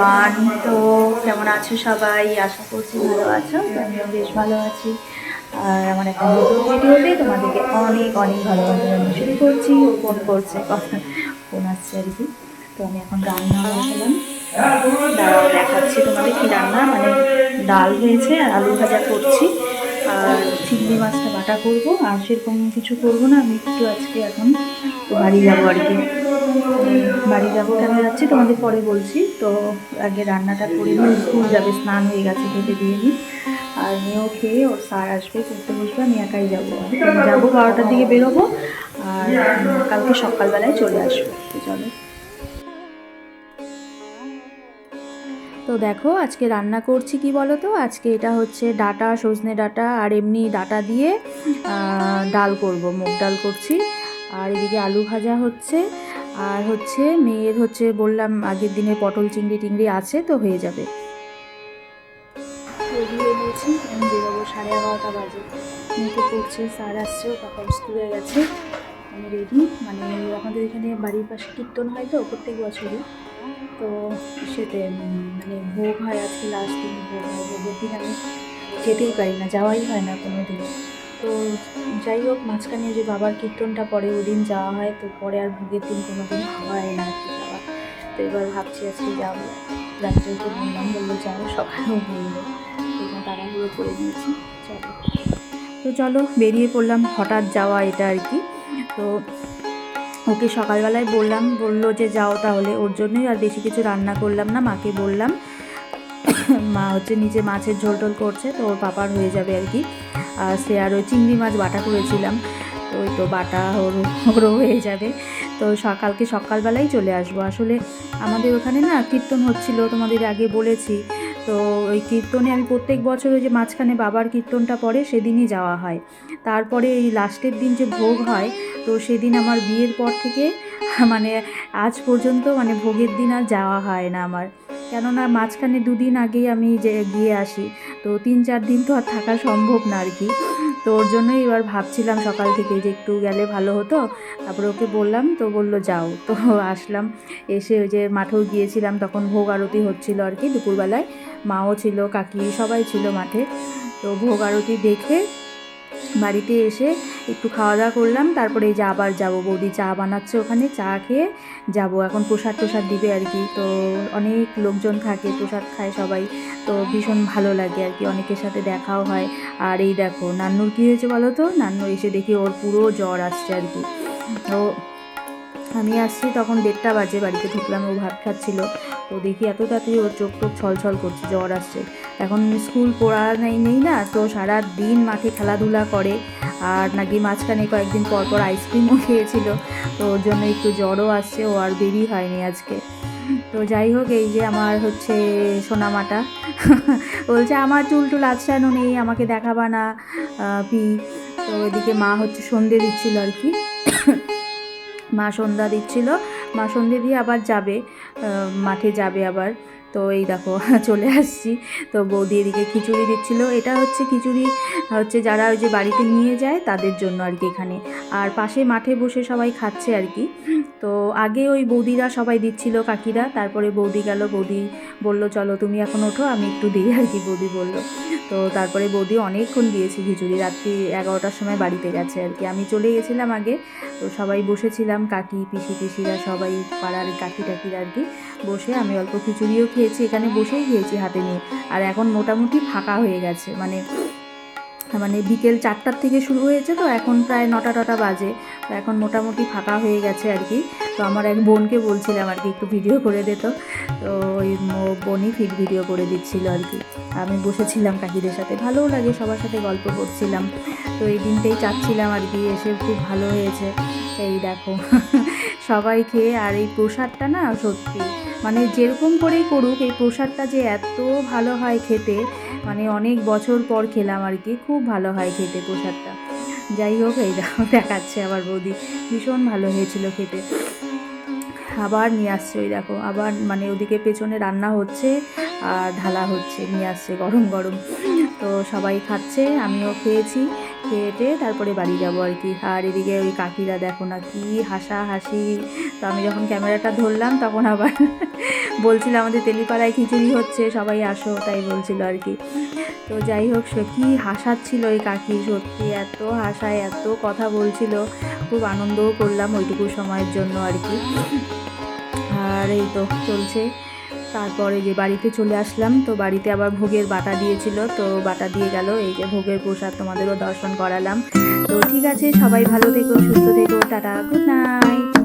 Everyone তো কেমন আছো সবাই? আশা করছি ভালো আছো। আমিও বেশ ভালো আছি। আর আমার একটা নতুন ভিডিওতে তোমাদেরকে অনেক অনেক ভালোবাসা শুরু করছি। ও ফোন করছে ফোন আসছে আর কি। তো আমি এখন রান্না দাঁড়াও, দেখাচ্ছি তোমাদের কি রান্না। মানে ডাল হয়েছে আর আলু ভাজা করছি। আর চিংড়ি মাছটা বাটা করব। আর সেরকম কিছু করব না। আমি একটু আজকে এখন বাড়ি যাব আর কি। বাড়ি যাব কেন যাচ্ছি তোমাদের পরে বলছি। তো আগে রান্নাটা করে নিই, স্কুল যাবে, স্নান হয়ে গেছে খেতে দিয়ে নিই আর মেয়েও খেয়ে, ওর স্যার আসবে, পড়তে বসবে, আমি একাই যাব। যাব বারোটার দিকে বেরোবো, আর কালকে সকালবেলায় চলে আসব। চলো। তো দেখো, আজকে রান্না করছি কি বলো তো আজকে এটা হচ্ছে ডাটা, সজনে ডাটা, আর এমনি ডাটা দিয়ে ডাল করব, মুগ ডাল করছি। আর এদিকে আলু ভাজা হচ্ছে। আর হচ্ছে মেয়ের হচ্ছে বললাম আগের দিনে পটল চিংড়ি টিংড়ি আছে তো হয়ে যাবে। নিয়েছি আমি বেরোবো সাড়ে এগারোটা বাজে। মেয়েকে পড়ছে, স্যার আসছে পাপা স্কুলে গেছে। আমি রেডি মানে আমাদের এখানে বাড়ির পাশে কীর্তন হয় তো প্রত্যেক বছরই। তো সেতে মানে ভোগ হয় আজকে লাস্ট দিন, ভোগ হয়, ভোগের দিন আমি যেতেই পারি না, যাওয়াই হয় না কোনো দিন তো যাই হোক, মাঝখানে যে বাবার কীর্তনটা পরে ওই দিন যাওয়া হয়, তো পরে আর ভোগের দিন কোনো দিন হয় না যাওয়া তো এবার ভাবছি আজকে যাব। রাত্রে তো বললাম বলল যাও সকালেও বলল সেটা তাড়াহুড়ো করে দিয়েছি। চলো। তো চলো, বেরিয়ে পড়লাম হঠাৎ যাওয়া এটা আর কি। তো ওকে সকালবেলায় বললাম, বলল যে যাও তাহলে ওর জন্যই, আর বেশি কিছু রান্না করলাম না, মাকে বললাম। মা হচ্ছে নিচে মাছের ঝোল টোল করছে, তো ওর পাপার হয়ে যাবে আর কি। সে আর ওই চিংড়ি মাছ বাটা করেছিলাম। তো ওই তো বাটা ওর ওরও হয়ে যাবে। তো সকালকে সকালবেলাই চলে আসব। আসলে আমাদের ওখানে না কীর্তন হচ্ছিল, তোমাদের আগে বলেছি। তো ওই কীর্তনে আমি প্রত্যেক বছর ওই যে মাঝখানে বাবার কীর্তনটা পড়ে, সেদিনই যাওয়া হয়। তারপরে এই লাস্টের দিন যে ভোগ হয়, তো সেদিন আমার বিয়ের পর থেকে মানে আজ পর্যন্ত মানে ভোগের দিন আর যাওয়া হয় না আমার। কেননা মাঝখানে দুদিন আগেই আমি যে গিয়ে আসি, তো তিন চার দিন তো আর থাকা সম্ভব না আর কি তো ওর জন্যই এবার ভাবছিলাম সকাল থেকে যে একটু গেলে ভালো হতো। তারপরে ওকে বললাম, তো বলল, যাও। তো আসলাম, এসে ওই যে মাঠেও গিয়েছিলাম, তখন ভোগ আরতি হচ্ছিল আর কি দুপুরবেলায়। মাও ছিল, কাকি সবাই ছিল মাঠে। তো ভোগ আরতি দেখে বাড়িতে এসে একটু খাওয়া দাওয়া করলাম, তারপরে এই যে আবার যাব। বৌদি চা বানাচ্ছে ওখানে, চা খেয়ে যাব। এখন প্রসাদ টোসাদ দিবে আর কি। তো অনেক লোকজন থাকে, প্রসাদ খায় সবাই। তো ভীষণ ভালো লাগে আর কি। অনেকের সাথে দেখাও হয়। আর এই দেখো, নান্নুর কী হয়েছে বলো তো? নান্নু এসে দেখি ওর পুরো জ্বর আসছে আর কি। তো আমি আসছি তখন দেড়টা বাজে, বাড়িতে ঢুকলাম, ও ভাত খাচ্ছিল। তো দেখি এত তাড়াতাড়ি ওর চোখ টোক ছল ছল করছে, জ্বর আসছে। এখন স্কুল পড়া নেই নেই না, তো সারা দিন মাঠে খেলাধুলা করে। আর নাকি মাঝখানে কয়েকদিন পর পর আইসক্রিমও খেয়েছিল। তো ওর জন্য একটু জ্বরও আসছে, ও আর দেরি হয়নি আজকে। তো যাই হোক, এই যে আমার হচ্ছে সোনামাটা। বলছে, আমার চুল টুল আছড়ানো নেই, আমাকে দেখাবা না পি। তো এদিকে মা হচ্ছে সন্ধে দিচ্ছিল আর কি। মা সন্ধ্যা দিচ্ছিল। মা সন্ধ্যে দিয়ে আবার যাবে মাঠে যাবে আবার। তো এই দেখো, চলে আসছি। তো বৌদি এদিকে খিচুড়ি দিচ্ছিল। এটা হচ্ছে খিচুড়ি, হচ্ছে যারা ওই যে বাড়িতে নিয়ে যায় তাদের জন্য আর কি এখানে। আর পাশে মাঠে বসে সবাই খাচ্ছে আর কি। তো আগে ওই বৌদিরা সবাই দিচ্ছিল কাকিরা, তারপরে বৌদি গেল, বৌদি বলল, চলো তুমি এখন ওঠো, আমি একটু দিই, আর কি বৌদি বলল। তো তারপরে বৌদি অনেকক্ষণ দিয়েছি খিচুড়ি, রাত্রি এগারোটার সময় বাড়িতে গেছে আর কি। আমি চলে গেছিলাম আগে, তো সবাই বসেছিলাম, কাকি, পিসি, পিসিরা সবাই পাড়ার কাকি টাকিরা আর কি। বসে আমি অল্প খিচুড়িও খেয়েছি, এখানে বসেই খেয়েছি হাতে নিয়ে। আর এখন মোটামুটি ফাঁকা হয়ে গেছে। মানে মানে বিকেল চারটার থেকে শুরু হয়েছে তো, এখন প্রায় নটা টটা বাজে। তো এখন মোটামুটি ফাঁকা হয়ে গেছে আর কি। তো আমার এক বোনকে বলছিলাম আর কি, একটু ভিডিও করে দিত তো। ওই বোনই ফিট ভিডিও করে দিচ্ছিল আর কি। আমি বসেছিলাম কাকিদের সাথে। ভালোও লাগে, সবার সাথে গল্প করছিলাম। তো এই দিনটাই চাচ্ছিলাম আর কি, এসে খুব ভালো হয়েছে। এই দেখো, সবাই খেয়ে আর এই প্রসাদটা না সত্যি মানে যেরকম করেই করুক, এই প্রসাদটা যে এত ভালো হয় খেতে মানে অনেক বছর পর খেলাম আর কি, খুব ভালো হয় খেতে প্রসাদটা। যাই হোক, এই দেখাচ্ছে আবার বৌদি, ভীষণ ভালো হয়েছিল খেতে। আবার নিয়ে আসছে, ওই দেখো, আবার মানে ওদিকে পেছনে রান্না হচ্ছে আর ঢালা হচ্ছে, নিয়ে আসছে গরম গরম। তো সবাই খাচ্ছে, আমিও খেয়েছি। খেয়েটে তারপরে বাড়ি যাব আর কি। আর এদিকে ওই কাকিরা দেখো না কি হাসা হাসি তো আমি যখন ক্যামেরাটা ধরলাম তখন আবার বলছিল আমাদের তেলিপাড়ায় খিচুড়ি হচ্ছে, সবাই আসো তাই বলছিল আর কি। তো যাই হোক, সে কি হাসাচ্ছিল ওই কাকি সত্যি এত হাসায়, এত কথা বলছিল। খুব আনন্দও করলাম ওইটুকু সময়ের জন্য আর কি। আর এই তো চলছে। তারপরে যে বাড়িতে চলে আসলাম, তো বাড়িতে আবার ভোগের বাটা দিয়েছিল, তো বাটা দিয়ে গেল, এই যে ভোগের প্রসাদ তোমাদেরও দর্শন করালাম। তো ঠিক আছে, সবাই ভালো থেকো, সুস্থ থেকো, টাটা গুড নাইট